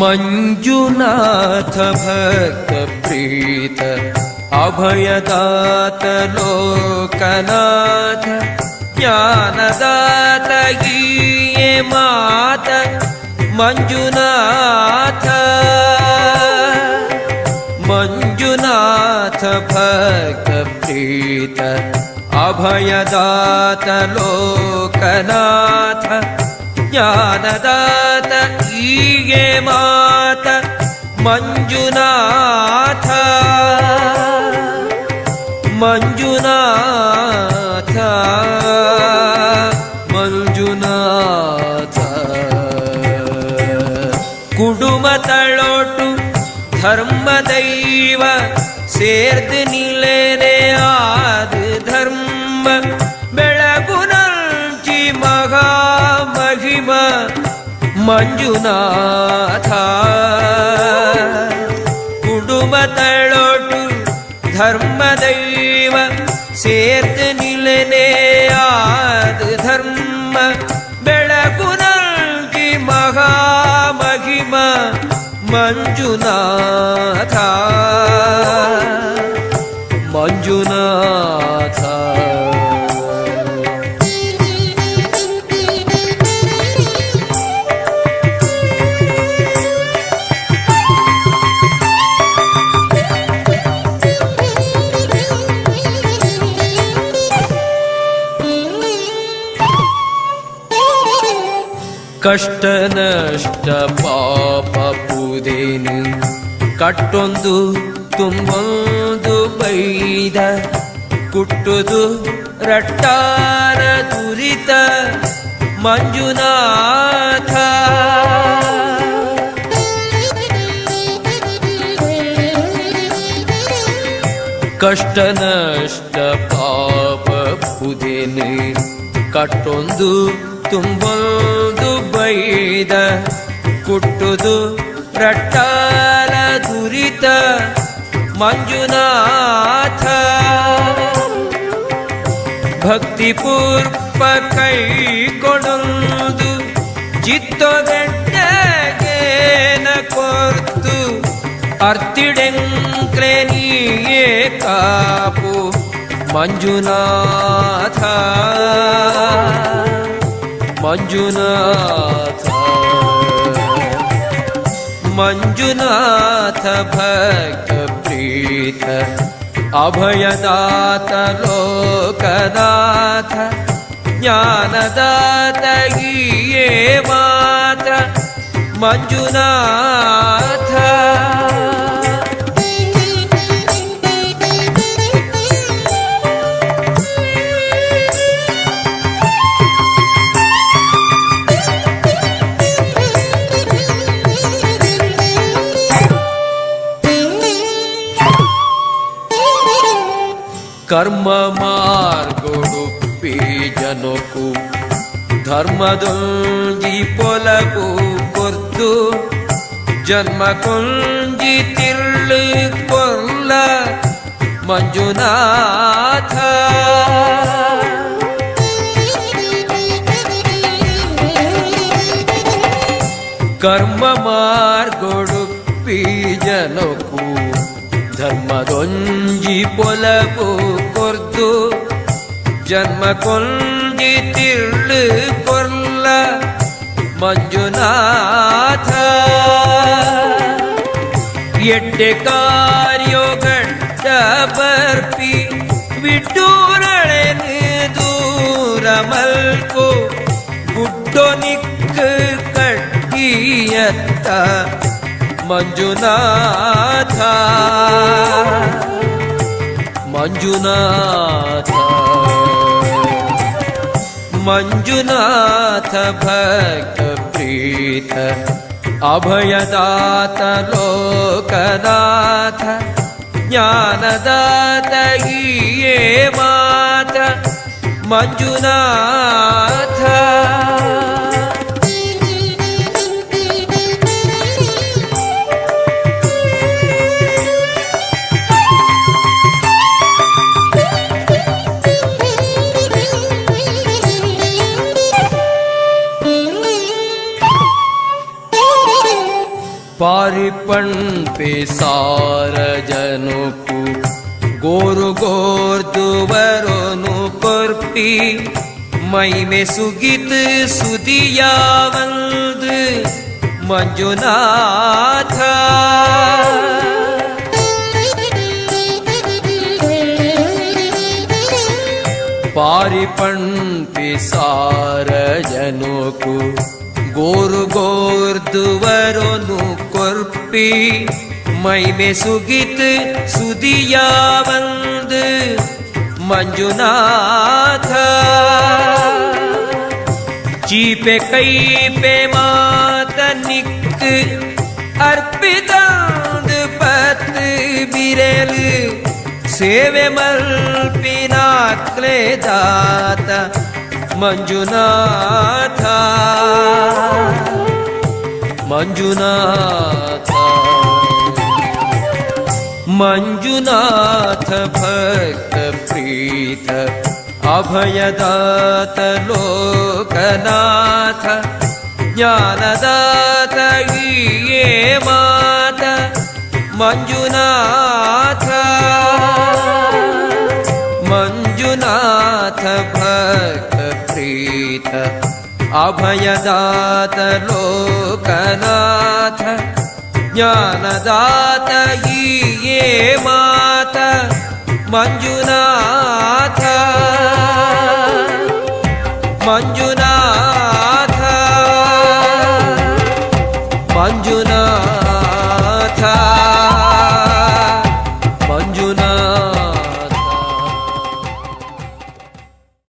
मञ्जुनाथ भक्तप्रीत अभयदात लोकनाथ ज्ञानदात गीये मात मञ्जुनाथ मञ्जुनाथ भक्तप्रीत अभयदात लोकनाथ ಜ್ಞಾನದಾತ ಹೀಗೆ ಮಾತ ಮಂಜುನಾಥ. ಮಂಜುನಾಥ ಮಂಜುನಾಥ. ಕುಡುಮ ತಳೋಟು ಧರ್ಮ ದೈವ ಸೇರ್ದು ನಿಲೇನೆ ಮಂಜುನಾಥ. ಕುಡುಂಬ ತಳೋಟು ಧರ್ಮ ದೈವ ಧರ್ಮ. ಬೆಳಗು ನಂಚಿ ಮಗಾ ಮಹಿಮ ಮಂಜುನಾಥ. ಕಷ್ಟ ನಷ್ಟ ಪಾಪ ಕಟ್ಟೊಂದು, ತುಂಬೊಂದು ಬೈದ. ಕುಟ್ಟುದು, ರಟ್ಟಾರ ದುರಿತ. ಮಂಜುನಾಥ. ಕಷ್ಟ ನಷ್ಟ ಪಾಪ ಪುದೇನು. ಕಟ್ಟೊಂದು, ತುಂಬೊಂದು ಬೈದ ಕುಟ್ಟುದು ರಟ್ಟಾಲ ದುರಿತ ಮಂಜುನಾಥ. ಭಕ್ತಿ ಪೂರ್ವ ಕೈ ಕೊಡುವುದು ಚಿತ್ತೊಗಟ್ಟಗೇನ ಕೊರ್ತು. ಅರ್ತಿಡೆಂಕ್ಲೆ ಕಾಪು ಮಂಜುನಾಥ. ಮಂಜುನಾಥ. भक्तप्रीत अभयदात लोकदाथ ज्ञानदात गीये इत मञ्जुना కర్మ మార్గుడు పీజనుకు ధర్మదుంజి పొలకు కొర్తు జన్మ కుంజి తిల్లు కొర్ల మంజునాథ. కర్మ మార్గుడు పీజనుకు ధర్మదొంజి పొలకు ஜன்ம கொல்வி திரு கொல்ல மஞ்சுநாத எட்டு காரியோகி விட்டூரழனு தூரமல்கோ குட்டொனிக்கு கட்டியத்த மஞ்சுநாதா மஞ்சுநாதா मञ्जुनाथ भक्तप्रीत अभयदात लोकनाथ ज्ञानदात ज्ञानदातयिये मात मञ्जुनाथ पे सार जनोपु गोरु गोर दुवरो नुपी மைமே சுகித்து சுதியா வந்து மஞ்சுநாதா பாரிபண் பிசாரஜனோக்கு கோரு கோர்துவரொனு கொர்ப்பி மைமே சுகித்து சுதியா வந்து மஞ்சுநாதா. ஜீபே கைபே மாதனிக்கு அற்பிதாந்து பத்து பிரேலு சேவை மல்பினாக்லே தாத்தா மஞ்சுநாதா. மஞ்சுநாதா. मञ्जुनाथ भक्तप्रीत अभयदात लोकनाथ ज्ञानदात गीये मात मञ्जुनाथ मञ्जुनाथ भक्तप्रीत अभयदात लोकनाथ ज्ञानदातयीये मात मञ्जुनाथ मञ्जुनाथ